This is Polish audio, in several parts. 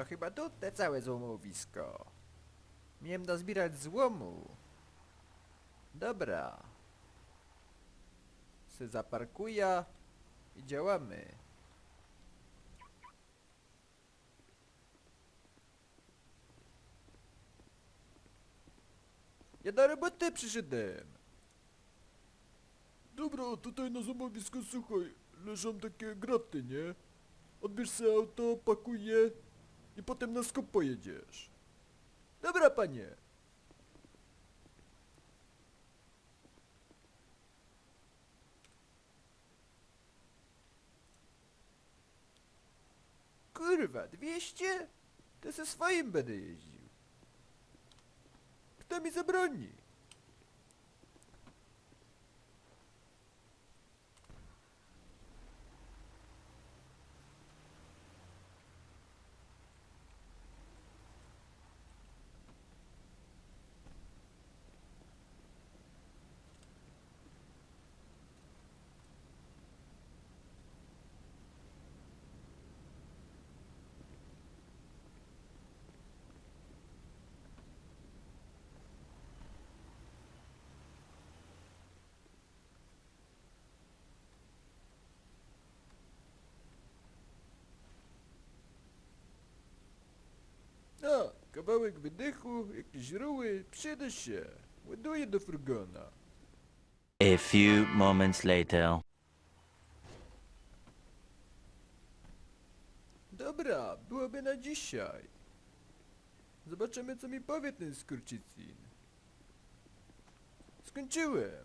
to chyba tu te całe złomowisko. Miałem nazbierać złomu. Dobra. Se zaparkuję i działamy. Ja do roboty przyszedłem. Dobra, tutaj na złomowisku słuchaj, leżą takie graty, nie? Odbierz sobie auto, pakuj je i potem na skop pojedziesz. Dobra, panie. Kurwa, 200? To ze swoim będę jeździł. Kto mi zabroni? A, kawałek wydechu, jakieś ruły, przyda się. Ładuję do furgona. A few moments later. Dobra, byłoby na dzisiaj. Zobaczymy, co mi powie ten skurczycin. Skończyłem.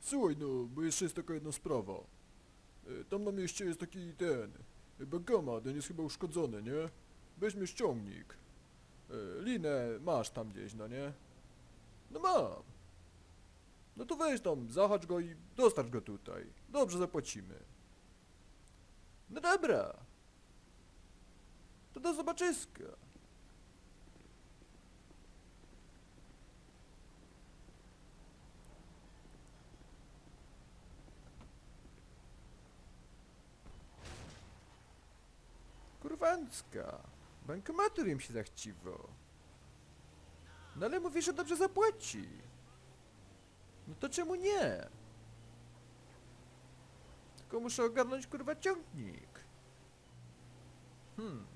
Słuchaj no, bo jeszcze jest taka jedna sprawa. E, Tam na mieście jest taki ten, e, bankomat, ten jest chyba uszkodzony, nie? Weźmiesz ciągnik. E, Linę masz tam gdzieś, no nie? No mam. No to weź tam, zahacz go i dostarcz go tutaj. Dobrze zapłacimy. No dobra. To do zobaczyska. Kurwancka. Bankomatur im się zachciwo. No ale mówisz, że dobrze zapłaci. No to czemu nie? Tylko muszę ogarnąć kurwa ciągnik. Hmm.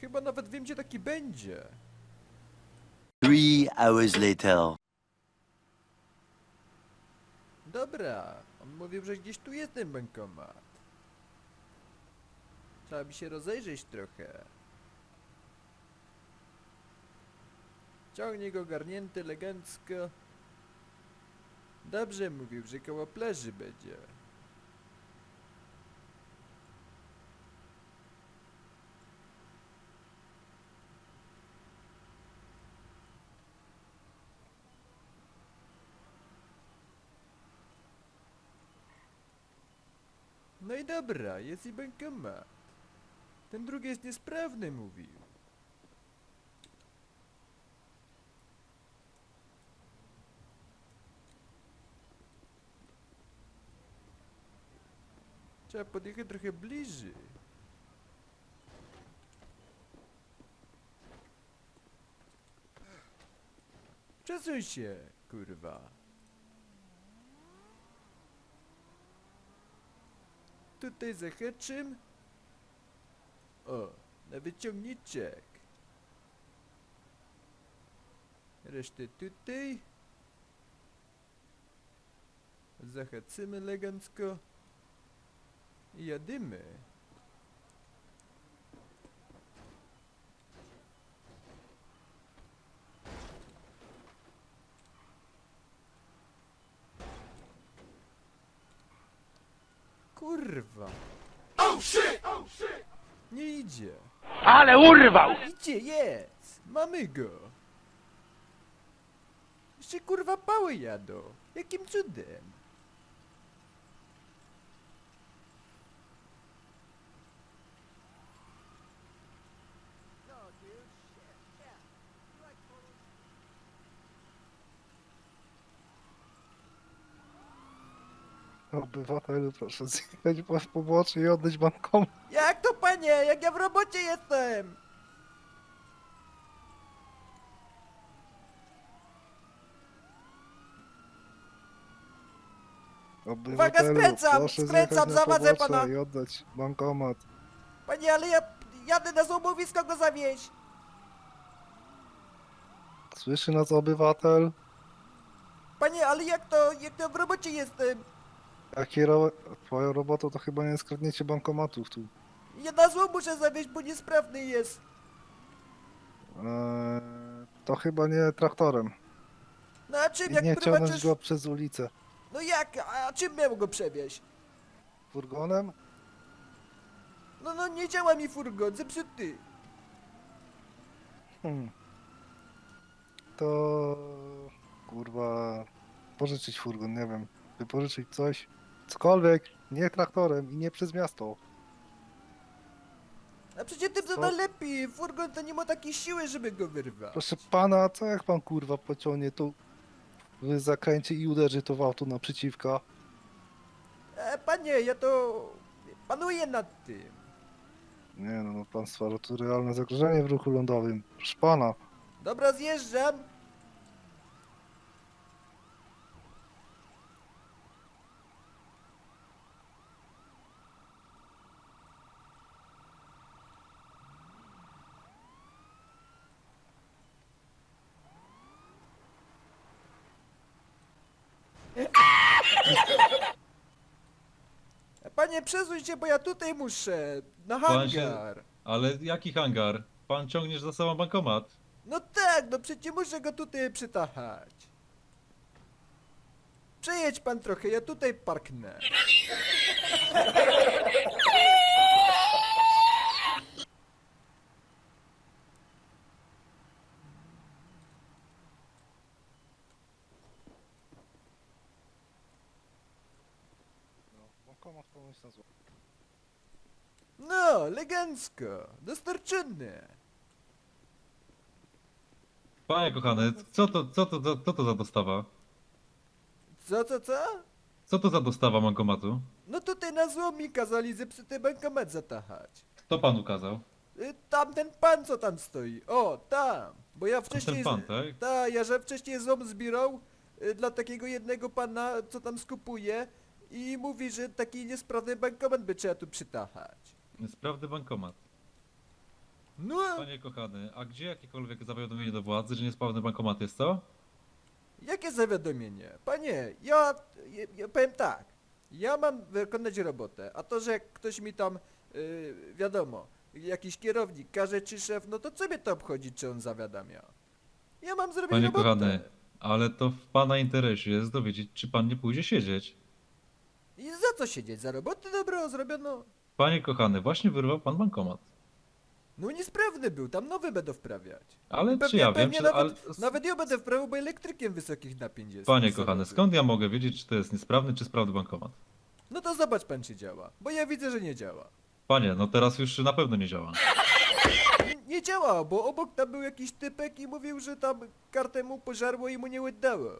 Chyba nawet wiem gdzie taki będzie. Three hours later. Dobra, on mówił, że gdzieś tu jest ten bankomat. Trzeba by się rozejrzeć trochę. Ciągnik ogarnięty elegancko. Dobrze mówił, że koło plaży będzie. No i dobra, jest i bankomat. Ten drugi jest niesprawny, mówił. Trzeba podjechać trochę bliżej. Przesuń się, kurwa. Tutaj zahaczym. O, na wyciągniczek. Resztę tutaj. Zahaczymy elegancko. I jadymy. Kurwa. Nie idzie. Ale urwał! Idzie, jest! Mamy go! Jeszcze kurwa pały jadą. Jakim cudem? Obywatelu, proszę zjechać po pobocze i oddać bankom. Jak panie, jak ja w robocie jestem? Obywatelu, skręcam, proszę skręcam, zjechać na zawadzę pobocze pana. i oddać bankomat. Panie, ale ja jadę na złomowisko go zawieźć. Słyszy nas obywatel? Panie, ale jak to, jak to w robocie jestem? Jakie ro... Twoją robotą to chyba nie skradniecie bankomatów tu. Ja na złom muszę zawieźć, bo niesprawny jest. Eee, to chyba nie traktorem. No a czym, I jak nie ciągnąć prowadzisz... go przez ulicę. No jak, a czym miał go przewieźć? Furgonem? No, no nie działa mi furgon, zepsuty. Hmm. To... Kurwa... Pożyczyć furgon, nie wiem. Wypożyczyć coś. Cokolwiek. Nie traktorem i nie przez miasto. A przecież tym to najlepiej, furgon to nie ma takiej siły, żeby go wyrwać. Proszę pana, co jak pan kurwa pociągnie tu w zakręcie i uderzy to w auto naprzeciwka? E, panie, ja to panuję nad tym. Nie no, no pan stwarza tu realne zagrożenie w ruchu lądowym. Proszę pana. Dobra, zjeżdżam. Panie, przesuń się, bo ja tutaj muszę. Na Pan się- hangar. Ale jaki hangar? Pan ciągniesz za sobą bankomat. No tak, no przecież muszę go tutaj przytachać. Przejedź pan trochę, ja tutaj parknę. No, elegancko! Dostarczone! Panie kochany, co to, co to, co, to za dostawa? Co, co, co? Co to za dostawa bankomatu? No tutaj na złomi kazali zepsuty bankomat zatachać. Kto panu kazał? Y, tamten pan co tam stoi. O, tam! Bo ja wcześniej... pan, tak? Ta, ja że wcześniej złom zbierał y, dla takiego jednego pana, co tam skupuje i mówi, że taki niesprawny bankomat by trzeba tu przytachać. Sprawny bankomat. No, Panie kochany, a gdzie jakiekolwiek zawiadomienie do władzy, że niesprawny bankomat jest, co? jakie zawiadomienie? Panie, ja, ja, ja powiem tak. Ja mam wykonać robotę, a to, że jak ktoś mi tam, y, wiadomo, jakiś kierownik każe czy szef, no to co mnie to obchodzi, czy on zawiadamia? Ja mam zrobić Panie robotę. kochany, ale to w pana interesie jest dowiedzieć, czy pan nie pójdzie siedzieć. I za co siedzieć? Za robotę dobrą zrobiono? Panie kochany, właśnie wyrwał pan bankomat. No niesprawny był, tam nowy będę wprawiać. Ale czy ja wiem, czy... nawet, ale... nawet ja będę wprawiał, bo elektrykiem wysokich napięć jest. Panie kochany, skąd ja mogę wiedzieć, czy to jest niesprawny, czy sprawny bankomat? No to zobacz pan, czy działa. Bo ja widzę, że nie działa. Panie, no teraz już na pewno nie działa. Nie działa, bo obok tam był jakiś typek i mówił, że tam kartę mu pożarło i mu nie oddało.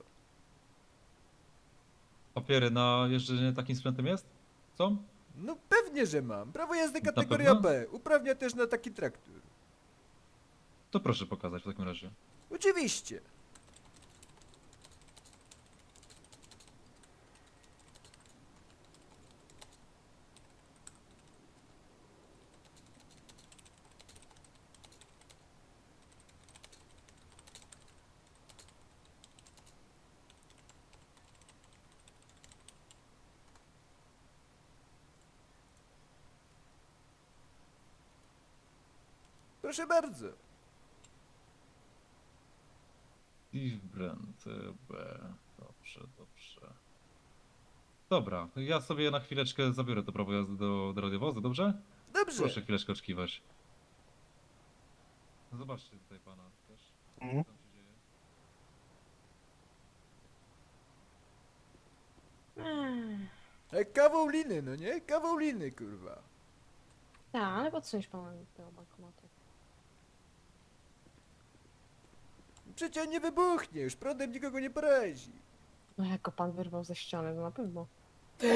Papiery na jeżdżenie takim sprzętem jest? Są? No pewnie, że mam. Prawo jazdy Na kategoria pewno? B. Uprawnia też na taki traktor. To proszę pokazać w takim razie. Oczywiście. Proszę bardzo. Steve Brand, e, B. Dobrze, dobrze. Dobra, ja sobie na chwileczkę zabiorę to prawo jazdy do, do radiowozu, dobrze? Dobrze. Proszę chwileczkę oczekiwać. Zobaczcie tutaj pana też. Co Mhm. tam się dzieje. Kawał liny, no nie? Kawał liny, kurwa. Tak, ale podsuńś pan do bankomatu. Przecież on nie wybuchnie, już prądem nikogo nie porazi. No jak go pan wyrwał ze ściany, to na pewno.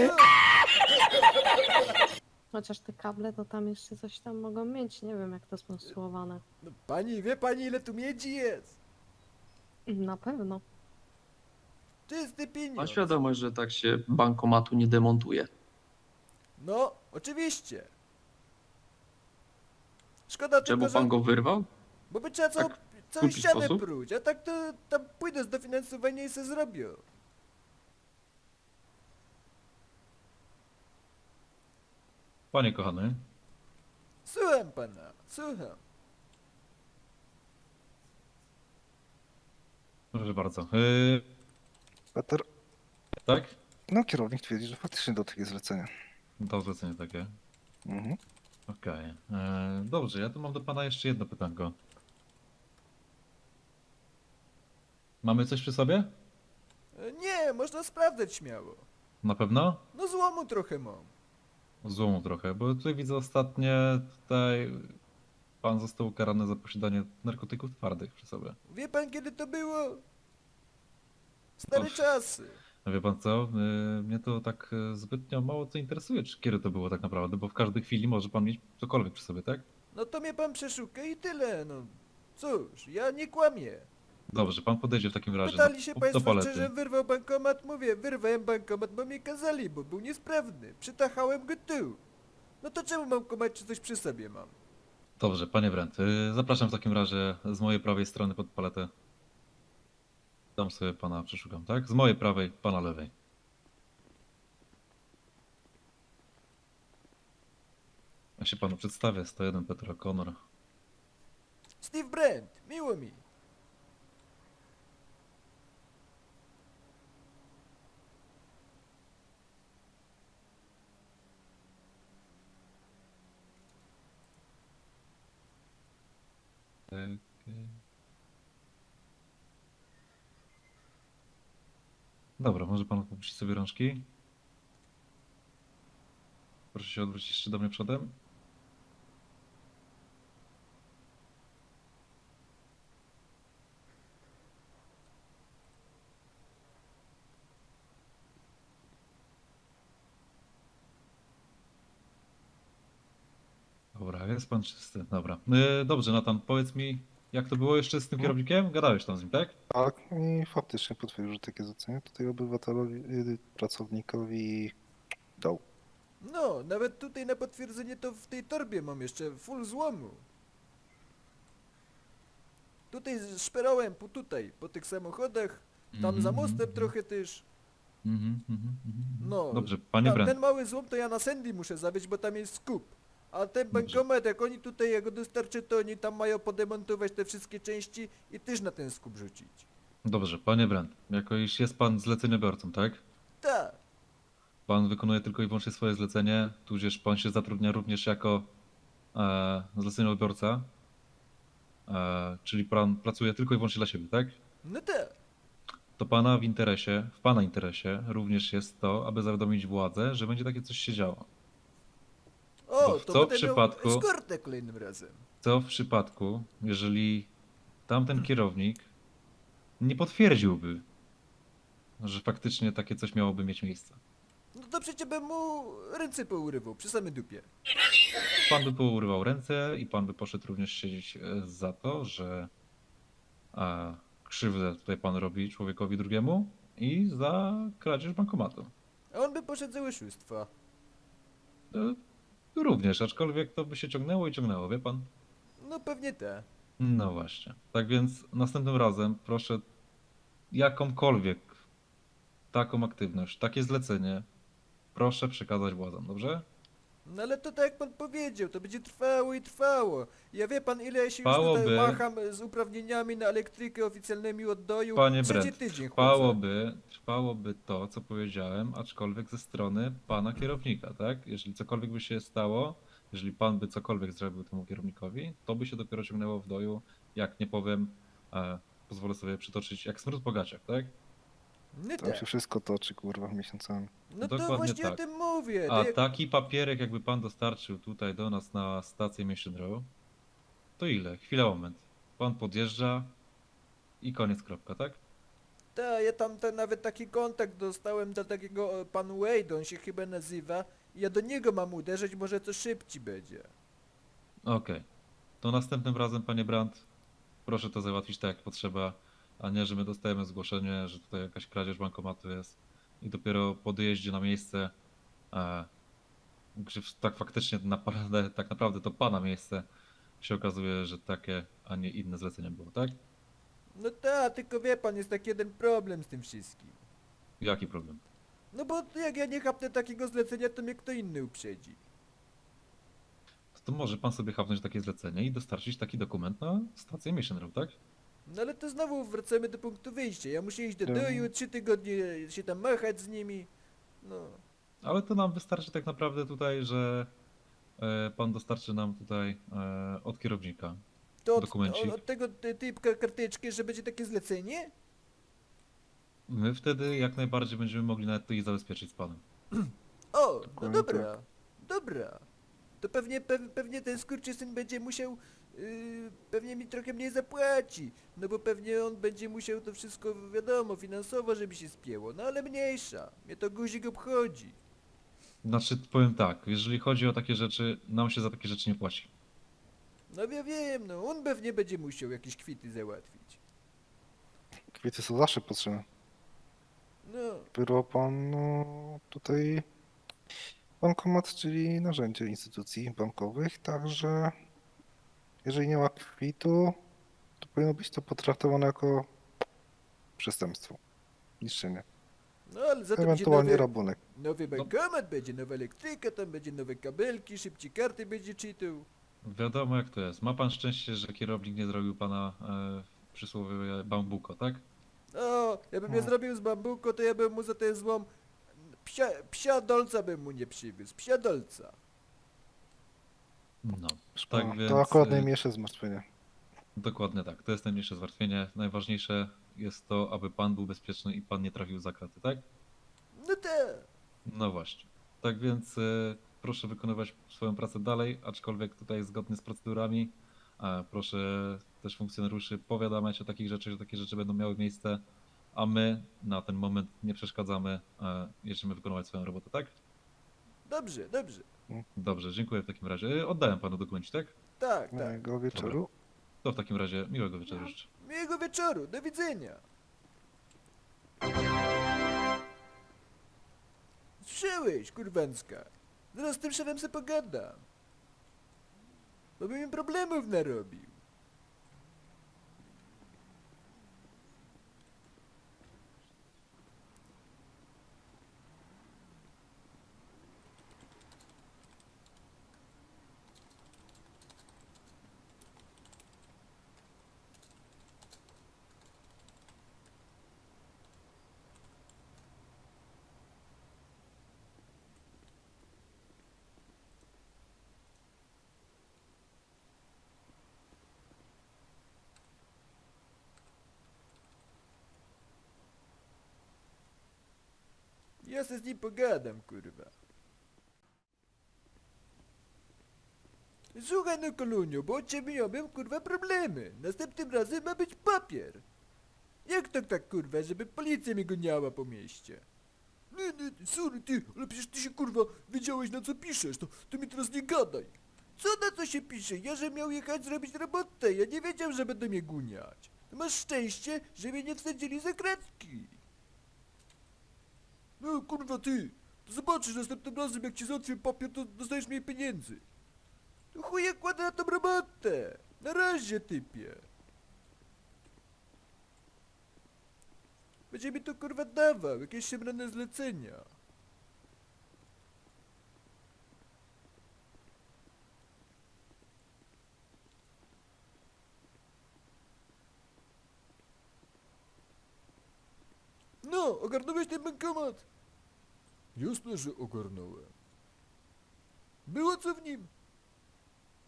Chociaż te kable to tam jeszcze coś tam mogą mieć. Nie wiem jak to skonstruowane. No, pani, wie pani ile tu miedzi jest? Na pewno. Czysty pieniądz. Ma świadomość, że tak się bankomatu nie demontuje. No, oczywiście. Szkoda Czemu tylko, pan że... go wyrwał? Bo by trzeba całą, Tak, całą krótki ścianę sposób? a tak to tam pójdę z dofinansowania i se zrobią. Panie kochany, Słucham pana, słucham. proszę bardzo. Yy, Peter, tak? no kierownik twierdzi, że faktycznie do takie zlecenia. To zlecenie takie. Mhm. Okej. E, Dobrze, ja tu mam do pana jeszcze jedno pytanko. Mamy coś przy sobie? E, Nie, można sprawdzać śmiało. Na pewno? No złomu trochę mam. Złomu trochę, bo tutaj widzę ostatnie, tutaj pan został ukarany za posiadanie narkotyków twardych przy sobie. Wie pan kiedy to było? Stare Uff. czasy. Wie pan co, y, mnie to tak y, zbytnio mało co interesuje, czy kiedy to było tak naprawdę, bo w każdej chwili może pan mieć cokolwiek przy sobie, tak? No to mnie pan przeszuka i tyle, no. Cóż, ja nie kłamię. Dobrze, pan podejdzie w takim razie Pytali się do, do państwo, czy palety. że wyrwał bankomat? Mówię, wyrwałem bankomat, bo mi kazali, bo był niesprawny. Przytachałem go tu. No to czemu mam komać, czy coś przy sobie mam? Dobrze, panie Brent, y, zapraszam w takim razie z mojej prawej strony pod paletę. Tam sobie pana przeszukam, tak? Z mojej prawej, pana lewej. Ja się panu przedstawię, 101 Petra Connor. Steve Brand, miło mi. Dobra, może pan opuścić sobie rączki? Proszę się odwrócić jeszcze do mnie przodem. Dobra, jest pan czysty. Dobra. Yy, dobrze, Natan, powiedz mi, jak to było jeszcze z tym No. kierownikiem? Gadałeś tam z nim, tak? Tak, i faktycznie potwierdził, że takie zlecenie tutaj obywatelowi, y, pracownikowi dał. No, nawet tutaj na potwierdzenie to w tej torbie mam jeszcze full złomu. Tutaj szperałem po tutaj, po tych samochodach, tam Mhm, za mostem mhm, trochę też. Mhm, mhm, mhm. No, Dobrze, panie Tam, Brent. ten mały złom to ja na Sandy muszę zawieźć, bo tam jest skup. A ten bankomat, jak oni tutaj jego dostarczy, to oni tam mają podemontować te wszystkie części i też na ten skup rzucić. Dobrze, panie Brent. Jako iż jest pan zleceniobiorcą, tak? Tak, Pan wykonuje tylko i wyłącznie swoje zlecenie, tudzież pan się zatrudnia również jako e, zleceniobiorca. E, czyli pan pracuje tylko i wyłącznie dla siebie, tak? no tak. To pana w interesie, w pana interesie również jest to, aby zawiadomić władzę, że będzie takie coś się działo. W co będę przypadku- miał eskortę kolejnym razem. Co w przypadku, jeżeli tamten kierownik nie potwierdziłby, że faktycznie takie coś miałoby mieć miejsce? No to przecież bym mu ręce pourywał przy samej dupie. Pan by pourywał ręce i pan by poszedł również siedzieć e, za to, że e, krzywdę tutaj pan robi człowiekowi drugiemu i za kradzież bankomatu. A on by poszedł za oszustwa. E, również, aczkolwiek to by się ciągnęło i ciągnęło, wie pan? No pewnie tak. No właśnie. Tak więc następnym razem proszę jakąkolwiek taką aktywność, takie zlecenie, proszę przekazać władzom, dobrze? No ale to tak jak pan powiedział, to będzie trwało i trwało. Ja wie pan ile ja się Trwałoby- już tutaj macham z uprawnieniami na elektrykę oficjalnymi oddoju. Panie Trzeci Brent, tydzień chodzę. trwałoby, trwałoby to, co powiedziałem, aczkolwiek ze strony pana kierownika, tak? Jeżeli cokolwiek by się stało, jeżeli pan by cokolwiek zrobił temu kierownikowi, to by się dopiero ciągnęło w doju, jak nie powiem, e, pozwolę sobie przytoczyć, jak smród po gaciach, tak? No Tam tak. się wszystko toczy, kurwa, miesiącami. No to Dokładnie właśnie o tak. tym mówię. A To jak... taki papierek jakby pan dostarczył tutaj do nas na stację Mission Row, to ile? Chwila, moment. Pan podjeżdża i koniec, kropka, tak? Tak, ja tam te, nawet taki kontakt dostałem do takiego e, pan Wade, on się chyba nazywa. i Ja do niego mam uderzyć, może to szybciej będzie. Okej. To następnym razem, panie Brandt, proszę to załatwić tak jak potrzeba, a nie, że my dostajemy zgłoszenie, że tutaj jakaś kradzież bankomatu jest i dopiero po dojeździe na miejsce, e, gdzie tak faktycznie naprawdę, tak naprawdę to pana miejsce, się okazuje, że takie, a nie inne zlecenie było, tak? No tak, tylko wie pan, jest taki jeden problem z tym wszystkim. Jaki problem? No bo jak ja nie chapnę takiego zlecenia, to mnie kto inny uprzedzi. To może pan sobie hapnąć takie zlecenie i dostarczyć taki dokument na stację Mission Road, tak? No ale to znowu wracamy do punktu wyjścia. Ja muszę iść do Mhm. doju, trzy tygodnie się tam machać z nimi. No. Ale to nam wystarczy tak naprawdę tutaj, że e, pan dostarczy nam tutaj e, od kierownika. To od, Dokumencik. od, od tego ty- typka karteczki, że będzie takie zlecenie? My wtedy jak najbardziej będziemy mogli nawet to i zabezpieczyć z panem. O, no Dokładnie dobra, dobra. To pewnie, pew, pewnie ten skurczysyn będzie musiał, yy, pewnie mi trochę mniej zapłaci, no bo pewnie on będzie musiał to wszystko, wiadomo, finansowo, żeby się spięło, no ale mniejsza, mnie to guzik obchodzi. Znaczy powiem tak, jeżeli chodzi o takie rzeczy, nam się za takie rzeczy nie płaci. No ja wiem, no on pewnie będzie musiał jakieś kwity załatwić. Kwiety są zawsze potrzebne. No, Było pan no, tutaj bankomat, czyli narzędzie instytucji bankowych, także jeżeli nie ma kwitu, to powinno być to potraktowane jako przestępstwo. Niszczenie. no ale za to będzie Ewentualnie nowy, rabunek. nowy bankomat, będzie nowa elektryka, tam będzie nowe kabelki, szybciej karty będzie czytał. Wiadomo jak to jest. Ma pan szczęście, że kierownik nie zrobił pana e, przysłowiowe bambuko, tak? O, ja bym je No. zrobił z bambuko, to ja bym mu za ten złom psia, psia dolca bym mu nie przywiózł, psia dolca. No, Proszę tak pana, więc... To akurat e, najmniejsze zmartwienie. Dokładnie tak. To jest najmniejsze zmartwienie. Najważniejsze jest to, aby pan był bezpieczny i pan nie trafił za kraty, tak? No tak. No właśnie. Tak więc e, proszę wykonywać swoją pracę dalej, aczkolwiek tutaj zgodnie z procedurami. Proszę też funkcjonariuszy powiadamiać o takich rzeczach, że takie rzeczy będą miały miejsce, a my na ten moment nie przeszkadzamy, e, jedziemy wykonywać swoją robotę, tak? Dobrze, dobrze. Dobrze, dziękuję w takim razie. E, Oddałem panu dokumenci, tak? Tak, tak. Miłego wieczoru. To w takim razie miłego wieczoru życzę. Miłego wieczoru, do widzenia. Słyszałeś, kurwanska. Zaraz z tym szefem se pogadam. Bo by mi problemów narobił. Ja se z nim pogadam, kurwa. Słuchaj no kolunio, bo od ciebie miałbym kurwa problemy. Następnym razem ma być papier. Jak to tak kurwa, żeby policja mi goniała po mieście? Nie, nie, sorry ty, ale przecież ty się kurwa wiedziałeś na co piszesz, to ty mi teraz nie gadaj. Co na co się pisze? Ja że miał jechać zrobić robotę, ja nie wiedział, że będą mnie guniać. Masz szczęście, że mnie nie wsadzili za kratki. No kurwa ty, to zobaczysz następnym razem jak ci załatwię papier, to dostajesz mniej pieniędzy. To chuja kładę na tą robotę. Na razie typie. Będzie mi to kurwa dawał, jakieś szemrane zlecenia. No, ogarnąłeś ten bankomat? Jasne, że ogarnąłem. Było co w nim?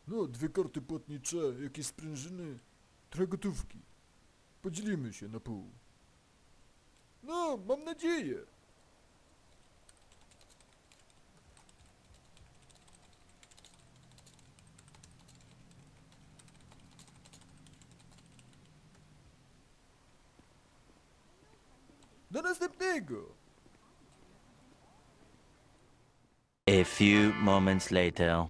No, dwie karty płatnicze, jakieś sprężyny, trochę gotówki. Podzielimy się na pół. No, mam nadzieję. Do następnego! A few moments later.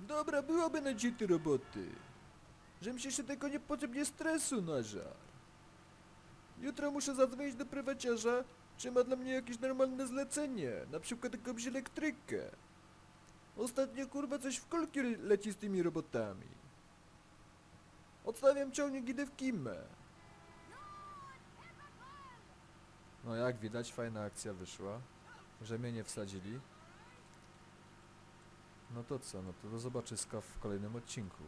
Dobra, byłoby na dzień tej roboty. Żebym się jeszcze tego niepotrzebnie stresu nażar. Jutro muszę zadzwonić do prywaciarza, czy ma dla mnie jakieś normalne zlecenie, na przykład jakąś elektrykę. Ostatnio kurwa coś w kolki le- leci z tymi robotami. Odstawiam ciągnik, idę w kimę. No jak widać, fajna akcja wyszła. Że mnie nie wsadzili. No to co, no to do zobaczyska w kolejnym odcinku.